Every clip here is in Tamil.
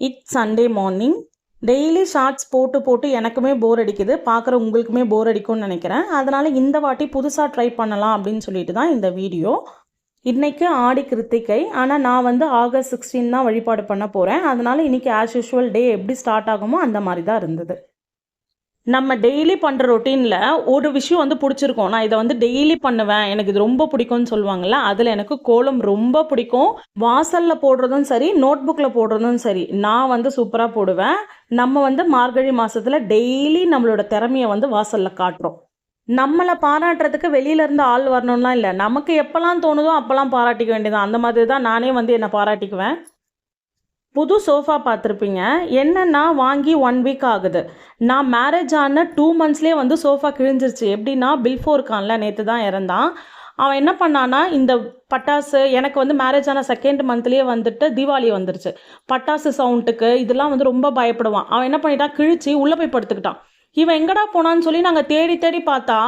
It's Sunday morning daily shorts போட்டு போட்டு எனக்குமே போர் அடிக்குது. பார்க்குற உங்களுக்குமே போர் அடிக்கும்னு நினைக்கிறேன். அதனால் இந்த வாட்டி புதுசாக ட்ரை பண்ணலாம் அப்படின்னு சொல்லிட்டு தான் இந்த வீடியோ இன்றைக்கு ஆடி கிருத்திகை. ஆனால் நான் வந்து ஆகஸ்ட் சிக்ஸ்டீன் தான் வழிபாடு பண்ண போகிறேன் அதனால் இன்றைக்கி ஆஸ் யூஷுவல் டே எப்படி ஸ்டார்ட் ஆகுமோ அந்த மாதிரி தான் இருந்தது. நம்ம டெய்லி பண்ணுற ரொட்டீனில் ஒரு விஷயம் வந்து பிடிச்சிருக்கும். நான் இதை வந்து டெய்லி பண்ணுவேன். எனக்கு இது ரொம்ப பிடிக்கும்னு சொல்லுவாங்கல்ல அதில் எனக்கு கோலம் ரொம்ப பிடிக்கும். வாசலில் போடுறதும் சரி நோட் புக்கில் போடுறதும் சரி நான் வந்து சூப்பராக போடுவேன். நம்ம வந்து மார்கழி மாதத்தில் டெய்லி நம்மளோட திறமையை வந்து வாசலில் காட்டுறோம். நம்மளை பாராட்டுறதுக்கு வெளியில இருந்து ஆள் வரணும்லாம் இல்லை. நமக்கு எப்போல்லாம் தோணுதோ அப்போல்லாம் பாராட்டிக்க வேண்டியதான் அந்த மாதிரி தான் நானே வந்து என்னை பாராட்டிக்குவேன். புது சோஃபா பார்த்துருப்பீங்க. என்னென்னா வாங்கி ஒன் வீக் ஆகுது. நான் மேரேஜ் ஆன டூ மந்த்ஸ்லேயே வந்து சோஃபா கிழிஞ்சிருச்சு. எப்படின்னா பில்ஃபோர் இருக்கான்ல நேற்று தான் இறந்தான். அவன் என்ன பண்ணான்னா இந்த பட்டாசு எனக்கு வந்து மேரேஜ் ஆன செகண்ட் மந்த்லேயே வந்துட்டு தீபாவளி வந்துருச்சு. பட்டாசு சவுண்டுக்கு இதெல்லாம் வந்து ரொம்ப பயப்படுவான். அவன் என்ன பண்ணிட்டான் கிழிச்சு உள்ளே போய் படுத்துக்கிட்டான். இவன் எங்கடா போனான்னு சொல்லி நாங்கள் தேடி தேடி பார்த்தா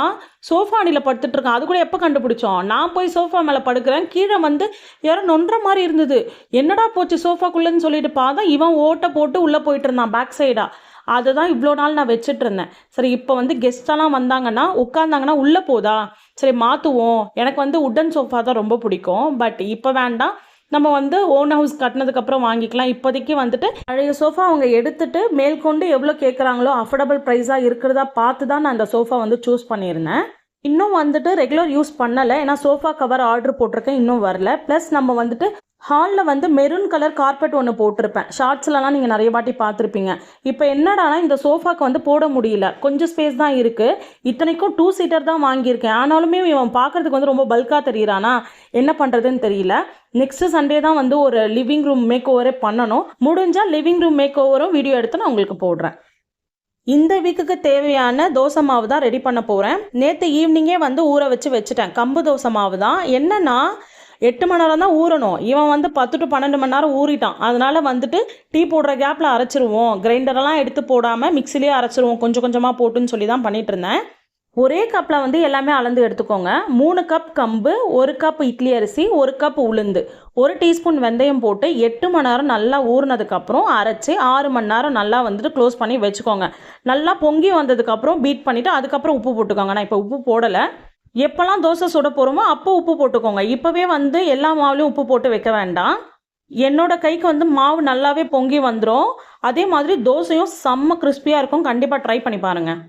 சோஃபா அணியில் படுத்துட்ருக்கான் அது கூட எப்போ கண்டுபிடிச்சோம்? நான் போய் சோஃபா மேலே படுக்கிறேன். கீழே வந்து யாரோ நொன்ற மாதிரி இருந்தது. என்னடா போச்சு சோஃபாக்குள்ளேன்னு சொல்லிட்டு பார்த்தா இவன் ஓட்டை போட்டு உள்ளே போயிட்டு இருந்தான் பேக் சைடாக அதை தான் இவ்வளோ நாள் நான் வச்சுட்டு இருந்தேன். சரி இப்போ வந்து கெஸ்டெல்லாம் வந்தாங்கன்னா உட்காந்தாங்கன்னா உள்ளே போதா? சரி மாற்றுவோம் எனக்கு வந்து உட்டன் சோஃபா தான் ரொம்ப பிடிக்கும். பட் இப்போ வேண்டாம். நம்ம வந்து ஓன் ஹவுஸ் கட்டினதுக்கப்புறம் வாங்கிக்கலாம். இப்போதைக்கு வந்துட்டு பழைய சோஃபா அவங்க எடுத்துட்டு மேற்கொண்டு எவ்வளோ கேட்குறாங்களோ அஃபோர்டபுள் ப்ரைஸாக இருக்கிறதா பார்த்து தான் நான் அந்த சோஃபா வந்து சூஸ் பண்ணியிருந்தேன். இன்னும் வந்துட்டு ரெகுலர் யூஸ் பண்ணலை. ஏன்னா சோஃபா கவர் ஆர்டர் போட்டிருக்கேன். இன்னும் வரல. ப்ளஸ் நம்ம வந்துட்டு ஹாலில் வந்து மெரூன் கலர் கார்பெட் ஒன்று போட்டிருப்பேன். ஷார்ட்ஸ்லலாம் நீங்கள் நிறைய வாட்டி பார்த்துருப்பீங்க. இப்போ என்னடானா இந்த சோஃபாக்கு வந்து போட முடியல. கொஞ்சம் ஸ்பேஸ் தான் இருக்குது இத்தனைக்கும் டூ சீட்டர் தான் வாங்கியிருக்கேன். ஆனாலுமே இவன் பார்க்கறதுக்கு வந்து ரொம்ப பல்காக தெரியிறானா? என்ன பண்ணுறதுன்னு தெரியல. நெக்ஸ்ட் சண்டே தான் வந்து ஒரு லிவிங் ரூம் மேக் ஓவரே பண்ணணும். முடிஞ்சால் லிவிங் ரூம் மேக் ஓவரும் வீடியோ எடுத்து நான் உங்களுக்கு போடுறேன். இந்த வீக்குக்கு தேவையான தோசை மாவு தான் ரெடி பண்ண போகிறேன் நேற்று ஈவினிங்கே வந்து ஊற வச்சு வச்சுட்டேன். கம்பு தோசை மாவு தான். என்னன்னா எட்டு மணி நேரம் தான் ஊறணும். இவன் வந்து பத்து டு பன்னெண்டு மணி நேரம் ஊறிட்டான். அதனால் வந்துட்டு டீ போடுற கேப்பில் அரைச்சிருவோம். கிரைண்டரெல்லாம் எடுத்து போடாமல் மிக்சிலேயே அரைச்சிருவோம். கொஞ்சம் கொஞ்சமாக போட்டுன்னு சொல்லி தான் பண்ணிகிட்டு இருந்தேன். ஒரே கப்பில் வந்து எல்லாமே அளந்து எடுத்துக்கோங்க. மூணு கப் கம்பு ஒரு கப் இட்லி அரிசி ஒரு கப் உளுந்து. ஒரு டீஸ்பூன் வெந்தயம் போட்டு எட்டு மணி நேரம் நல்லா ஊறினதுக்கப்புறம் அரைச்சி ஆறு மணி நேரம் நல்லா வந்துட்டு க்ளோஸ் பண்ணி வச்சுக்கோங்க. நல்லா பொங்கி வந்ததுக்கப்புறம் பீட் பண்ணிவிட்டு அதுக்கப்புறம் உப்பு போட்டுக்கோங்க. நான் இப்போ உப்பு போடலை. எப்போல்லாம் தோசை சுட போகிறோமோ அப்போ உப்பு போட்டுக்கோங்க. இப்போவே வந்து எல்லா மாவுலையும் உப்பு போட்டு வைக்க வேண்டாம். என்னோட கைக்கு வந்து மாவு நல்லாவே பொங்கி வந்துடும் அதே மாதிரி தோசையும் செம்ம கிறிஸ்பியாக இருக்கும். கண்டிப்பாக ட்ரை பண்ணி பாருங்கள்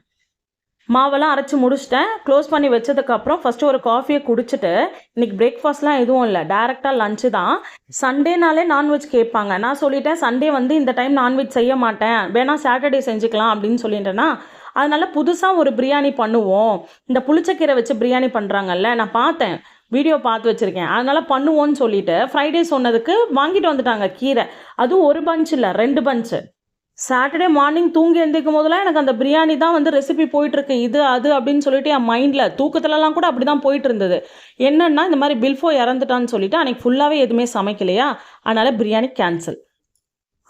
மாவெல்லாம் அரைச்சி முடிச்சிட்டேன். க்ளோஸ் பண்ணி வச்சதுக்கப்புறம் ஃபஸ்ட்டு ஒரு காஃபியை குடிச்சிட்டு இன்னைக்கு பிரேக்ஃபாஸ்ட்லாம் எதுவும் இல்லை. டேரெக்டாக லஞ்சு தான். சண்டேனாலே நான்வெஜ் கேட்பாங்க. நான் சொல்லிட்டேன் சண்டே வந்து இந்த டைம் நான்வெஜ் செய்ய மாட்டேன். வேணால் சாட்டர்டே செஞ்சுக்கலாம் அப்படின்னு சொல்லிட்டேன்னா அதனால் புதுசாக ஒரு பிரியாணி பண்ணுவோம். இந்த புளிச்சக்கீரை வச்சு பிரியாணி பண்ணுறாங்கல்ல நான் பார்த்தேன். வீடியோ பார்த்து வச்சுருக்கேன். அதனால் பண்ணுவோன்னு சொல்லிட்டு ஃப்ரைடே சொன்னதுக்கு வாங்கிட்டு வந்துட்டாங்க கீரை. அதுவும் ஒரு பஞ்ச் இல்லை ரெண்டு பஞ்சு சாட்டர்டே மார்னிங் தூங்கி எழுந்திரிக்கும் போதெல்லாம் எனக்கு அந்த பிரியாணி தான் வந்து ரெசிபி போயிட்டுருக்கு. இது அது அப்படின்னு சொல்லிட்டு என் மைண்டில் தூக்கத்துலலாம் கூட அப்படி தான் போயிட்டு இருந்தது என்னென்னா இந்த மாதிரி பில்ஃபோ இறந்துட்டான்னு சொல்லிட்டு அன்றைக்கி ஃபுல்லாகவே எதுவுமே சமைக்கலையா? அதனால் பிரியாணி கேன்சல்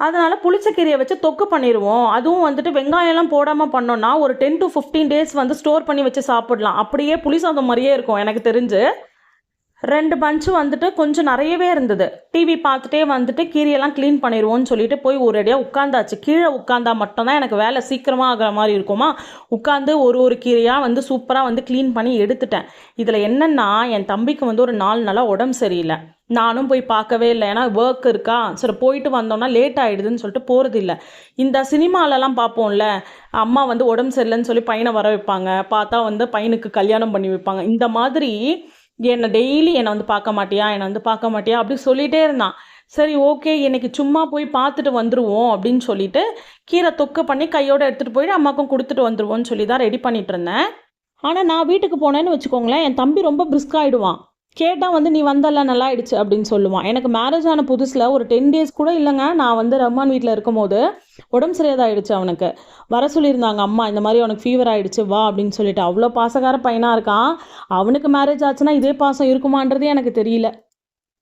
அதனால் புளிச்சக்கீரையை வச்சு தொக்கு பண்ணிடுவோம் அதுவும் வந்துட்டு வெங்காயம்லாம் போடாமல் பண்ணோன்னா ஒரு டென் டு ஃபிஃப்டீன் டேஸ் வந்து ஸ்டோர் பண்ணி வச்சு சாப்பிடலாம். அப்படியே புளி சாதம் மாதிரியே இருக்கும் எனக்கு தெரிஞ்சு. ரெண்டு பஞ்சு வந்துட்டு கொஞ்சம் நிறையவே இருந்தது. டிவி பார்த்துட்டே வந்துட்டு கீரையெல்லாம் க்ளீன் பண்ணிடுவோம்னு சொல்லிட்டு போய் ஒரேடியாக உட்காந்தாச்சு. கீழே உட்காந்தா மட்டும்தான் எனக்கு வேலை சீக்கிரமாக ஆகிற மாதிரி இருக்குமா? உட்காந்து ஒரு ஒரு கீரையாக வந்து சூப்பராக வந்து க்ளீன் பண்ணி எடுத்துட்டேன். இதில் என்னென்னா என் தம்பிக்கு வந்து ஒரு நாலு நாளாக உடம்பு சரியில்லை. நானும் போய் பார்க்கவே இல்லை. ஏன்னா ஒர்க் இருக்கா? சரி போயிட்டு வந்தோம்னா லேட் ஆகிடுதுன்னு சொல்லிட்டு போகிறது இல்லை இந்த சினிமாலலாம் பார்ப்போம்ல அம்மா வந்து உடம்பு சரியில்லைன்னு சொல்லி பையனை வர வைப்பாங்க. பார்த்தா வந்து பையனுக்கு கல்யாணம் பண்ணி வைப்பாங்க. இந்த மாதிரி என்னை டெய்லி என்னை வந்து பார்க்க மாட்டியா? என்னை வந்து பார்க்க மாட்டியா? அப்படி சொல்லிகிட்டே இருந்தான். சரி ஓகே இன்னைக்கு சும்மா போய் பார்த்துட்டு வந்துடுவோம் அப்படின்னு சொல்லிட்டு கீரை தொக்கு பண்ணி கையோடு எடுத்துகிட்டு போயிட்டு அம்மாக்கும் கொடுத்துட்டு வந்துடுவோம்னு சொல்லி தான் ரெடி பண்ணிட்டு இருந்தேன். ஆனால் நான் வீட்டுக்கு போனேன்னு வச்சுக்கோங்களேன் என் தம்பி ரொம்ப பிரிஸ்காகிடுவான் கேட்டால் வந்து நீ வந்தல்ல நல்லா ஆயிடுச்சு அப்படின்னு சொல்லுவான். எனக்கு மேரேஜ் ஆன புதுசில் ஒரு டென் டேஸ் கூட இல்லைங்க. நான் வந்து ரஹ்மான் வீட்டில் இருக்கும்போது உடம்பு சரியாதாயிடுச்சு அவனுக்கு. வர சொல்லியிருந்தாங்க அம்மா இந்த மாதிரி அவனுக்கு ஃபீவர் ஆயிடுச்சு வா அப்படின்னு சொல்லிட்டு. அவ்வளோ பாசக்கார பையனாக இருக்கான். அவனுக்கு மேரேஜ் ஆச்சுன்னா இதே பாசம் இருக்குமான்றது எனக்கு தெரியல.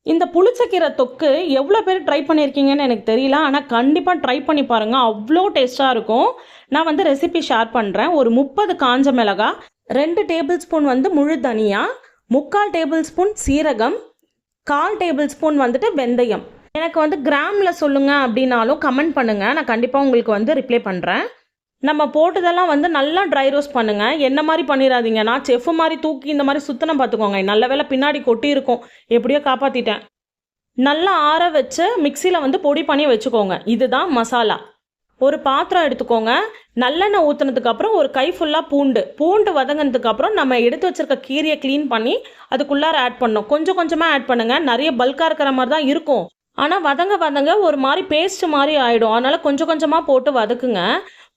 இந்த புளிச்சக்கீரை தொக்கு எவ்வளோ பேர் ட்ரை பண்ணியிருக்கீங்கன்னு எனக்கு தெரியல. ஆனால் கண்டிப்பாக ட்ரை பண்ணி பாருங்கள் அவ்வளோ டேஸ்ட்டாக இருக்கும். நான் வந்து ரெசிபி ஷேர் பண்ணுறேன் ஒரு முப்பது காஞ்ச மிளகா ரெண்டு டேபிள் ஸ்பூன் வந்து முழு தனியாக முக்கால் டேபிள் ஸ்பூன் சீரகம் கால் டேபிள் ஸ்பூன் வந்துட்டு வெந்தயம். எனக்கு வந்து கிராமில் சொல்லுங்கள் அப்படின்னாலும் கமெண்ட் பண்ணுங்கள் நான் கண்டிப்பாக உங்களுக்கு வந்து ரிப்ளை பண்ணுறேன் நம்ம போட்டதெல்லாம் வந்து நல்லா ட்ரை ரோஸ்ட் பண்ணுங்கள் என்ன மாதிரி பண்ணிடாதீங்க நான் செஃப் மாதிரி தூக்கி இந்த மாதிரி சுத்தனம் பார்த்துக்கோங்க. நல்ல வேலை பின்னாடி கொட்டி இருக்கும். எப்படியோ காப்பாற்றிட்டேன் நல்லா ஆற வச்சு மிக்சியில் வந்து பொடி பண்ணி வச்சுக்கோங்க. இதுதான் மசாலா. ஒரு பாத்திரம் எடுத்துக்கோங்க. நல்லெண்ணெய் ஊற்றினதுக்கப்புறம் ஒரு கை ஃபுல்லாக பூண்டு. பூண்டு வதங்கினதுக்கப்புறம் நம்ம எடுத்து வச்சுருக்க கீரையை க்ளீன் பண்ணி அதுக்குள்ளார ஆட் பண்ணணும். கொஞ்சம் கொஞ்சமாக ஆட் பண்ணுங்கள் நிறைய பல்காக இருக்கிற மாதிரி தான் இருக்கும். ஆனால் வதங்க வதங்க ஒரு மாதிரி பேஸ்ட் மாதிரி ஆகிடும் அதனால் கொஞ்சம் கொஞ்சமாக போட்டு வதக்குங்க.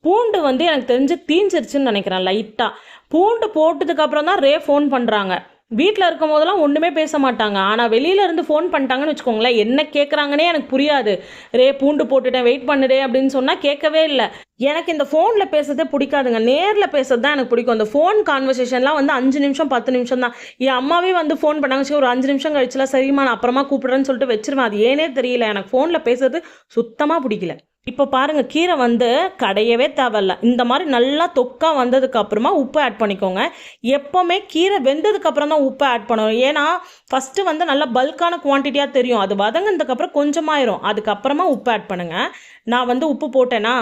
பூண்டு வந்து எனக்கு தெரிஞ்சு தீஞ்சிருச்சுன்னு நினைக்கிறேன் லைட்டாக பூண்டு போட்டதுக்கப்புறம் தான் ரே ஃபோன் பண்ணுறாங்க வீட்டில் இருக்கும் போதெல்லாம் ஒன்றுமே பேச மாட்டாங்க. ஆனால் வெளியில இருந்து ஃபோன் பண்ணிட்டாங்கன்னு வச்சுக்கோங்களேன் என்ன கேட்குறாங்கன்னே எனக்கு புரியாது. ரே பூண்டு போட்டுட்டேன் வெயிட் பண்ணுடே அப்படின்னு சொன்னால் கேட்கவே இல்லை. எனக்கு இந்த ஃபோனில் பேசுறதே பிடிக்காதுங்க. நேரில் பேசுறது தான் எனக்கு பிடிக்கும். அந்த ஃபோன் கான்வர்சேஷன்லாம் வந்து அஞ்சு நிமிஷம் பத்து நிமிஷம் தான். என் அம்மாவே வந்து ஃபோன் பண்ணாங்க சரி ஒரு அஞ்சு நிமிஷம் கழிச்சுலாம் சரிம்மா நான் அப்புறமா கூப்பிடுறேன்னு சொல்லிட்டு வச்சிருவேன். அது ஏனே தெரியல. எனக்கு ஃபோனில் பேசுறது சுத்தமாக பிடிக்கல. இப்போ பாருங்கள் கீரை வந்து கடையவே தேவையில்ல. இந்த மாதிரி நல்லா தொக்கா வந்ததுக்கு அப்புறமா உப்பு ஆட் பண்ணிக்கோங்க. எப்போவுமே கீரை வெந்ததுக்கப்புறம் தான் உப்பு ஆட் பண்ணணும். ஏன்னா ஃபஸ்ட்டு வந்து நல்லா பல்கான குவான்டிட்டியாக தெரியும். அது வதங்கினதுக்கப்புறம் கொஞ்சமாயிரும். அதுக்கப்புறமா உப்பு ஆட் பண்ணுங்கள் நான் வந்து உப்பு போட்டேன்னா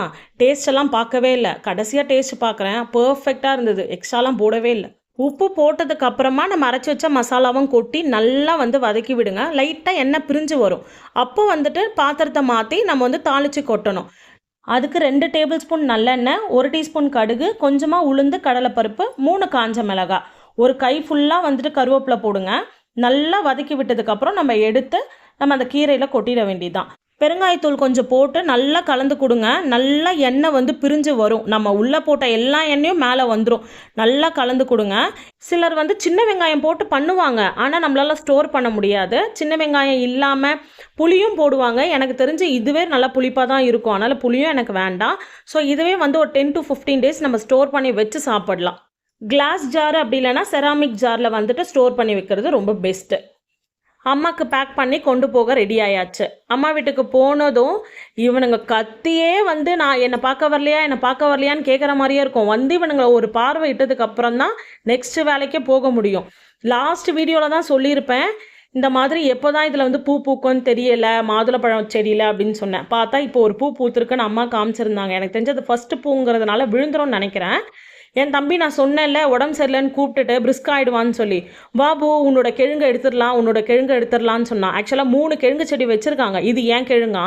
டேஸ்டெல்லாம் பார்க்கவே இல்லை. கடைசியாக டேஸ்ட் பார்க்குறேன். பர்ஃபெக்டாக இருந்தது. எக்ஸ்ட்ராலாம் போடவே இல்லை. உப்பு போட்டதுக்கு அப்புறமா நம்ம அரைச்சி வச்ச மசாலாவும் கொட்டி நல்லா வந்து வதக்கி விடுங்க. லைட்டாக எண்ணெய் பிரிஞ்சு வரும். அப்போ வந்துட்டு பாத்திரத்தை மாற்றி நம்ம வந்து தாளித்து கொட்டணும். அதுக்கு ரெண்டு டேபிள் ஸ்பூன் நல்லெண்ணெய் ஒரு டீஸ்பூன் கடுகு கொஞ்சமாக உளுந்து கடலைப்பருப்பு மூணு காஞ்ச மிளகாய். ஒரு கை ஃபுல்லாக வந்துட்டு கருவேப்பிலை போடுங்க. நல்லா வதக்கி விட்டதுக்கப்புறம் நம்ம எடுத்து நம்ம அந்த கீரையில் கொட்டிட வேண்டியதுதான். பெருங்காயத்தூள் கொஞ்சம் போட்டு நல்லா கலந்து கொடுங்க. நல்லா எண்ணெய் வந்து பிரிஞ்சு வரும். நம்ம உள்ளே போட்ட எல்லா எண்ணெயும் மேலே வந்துடும் நல்லா கலந்து கொடுங்க. சிலர் வந்து சின்ன வெங்காயம் போட்டு பண்ணுவாங்க. ஆனால் நம்மளால ஸ்டோர் பண்ண முடியாது. சின்ன வெங்காயம் இல்லாமல் புளியும் போடுவாங்க. எனக்கு தெரிஞ்சு இதுவே நல்லா புளிப்பாக தான் இருக்கும். அதனால் புளியும் எனக்கு வேண்டாம். ஸோ இதுவே வந்து ஒரு டென் டு ஃபிஃப்டீன் டேஸ் நம்ம ஸ்டோர் பண்ணி வச்சு சாப்பிடலாம். கிளாஸ் ஜார் அப்படி இல்லைன்னா செராமிக் ஜாரில் வந்துட்டு ஸ்டோர் பண்ணி வைக்கிறது ரொம்ப பெஸ்ட்டு அம்மாவுக்கு பேக் பண்ணி கொண்டு போக ரெடி ஆயாச்சு. அம்மா வீட்டுக்கு போனதும் இவனுங்க கத்தியே வந்து நான் என்னை பார்க்க வரலையா என்னை பார்க்க வரலையான்னு கேட்குற மாதிரியே இருக்கும். வந்து இவனுங்களை ஒரு பார்வை இட்டதுக்கு அப்புறம் தான் நெக்ஸ்ட் வேலைக்கே போக முடியும். லாஸ்ட் வீடியோவில் தான் சொல்லியிருப்பேன். இந்த மாதிரி எப்போ தான் இதில் வந்து பூ பூக்கும்னு தெரியல மாதுளப்பழம் செடியில் அப்படின்னு சொன்னேன். பார்த்தா இப்போ ஒரு பூ பூத்துருக்குன்னு அம்மா காமிச்சிருந்தாங்க. எனக்கு தெரிஞ்சது ஃபஸ்ட்டு பூங்கிறதுனால விழுந்துரும்னு நினைக்கிறேன். என் தம்பி நான் சொன்னேன்ல உடம்பு சரியில்லைன்னு கூப்பிட்டுட்டு பிரிஸ்க் ஆகிடுவான்னு சொல்லி. பாபு உன்னோட கிழங்கு எடுத்துடலாம் உன்னோட கிழங்கு எடுத்துடலான்னு சொன்னான் ஆக்சுவலாக மூணு கிழங்கு செடி வச்சுருக்காங்க. இது ஏன் கிழங்கா?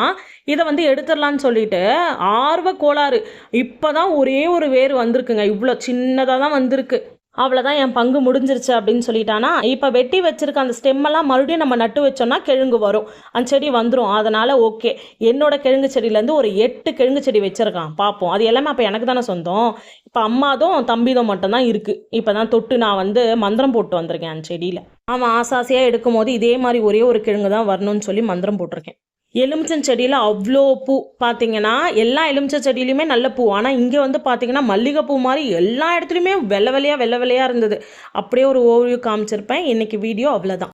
இதை வந்து எடுத்துடலான்னு சொல்லிட்டு ஆர்வ கோளாறு. இப்போ தான் ஒரே ஒரு வேர் வந்திருக்குங்க. இவ்வளோ சின்னதாக தான் வந்திருக்கு. அவ்வளோதான் என் பங்கு முடிஞ்சிருச்சு அப்படின்னு சொல்லிட்டானா. இப்போ வெட்டி வச்சிருக்க அந்த ஸ்டெம்மெல்லாம் மறுபடியும் நம்ம நட்டு வச்சோம்னா கிழங்கு வரும். அந்த செடி வந்துடும் அதனால் ஓகே என்னோட கிழங்கு செடியிலேருந்து ஒரு எட்டு கிழங்கு செடி வச்சுருக்கான். பார்ப்போம் அது எல்லாமே அப்போ எனக்கு தானே சொந்தம். இப்போ அம்மாதும் தம்பிதும் மட்டும்தான் இருக்குது இப்போ தான் தொட்டு நான் வந்து மந்திரம் போட்டு வந்திருக்கேன் அந்த செடியில். அவன் ஆசாசியாக எடுக்கும் போது இதே மாதிரி ஒரே ஒரு கிழங்கு தான் வரணும்னு சொல்லி மந்திரம் போட்டிருக்கேன். எலுமிச்சம் செடியில் அவ்வளோ பூ. பார்த்தீங்கன்னா எல்லா எலுமிச்சை செடியிலையுமே நல்ல பூ. ஆனால் இங்கே வந்து பார்த்தீங்கன்னா மல்லிகைப்பூ மாதிரி எல்லா இடத்துலையுமே வெள்ளை வெள்ளையாக வெள்ளை வெள்ளையாக இருந்தது. அப்படியே ஒரு ஓவியம் காமிச்சிருப்பேன். இன்றைக்கி வீடியோ அவ்வளோதான்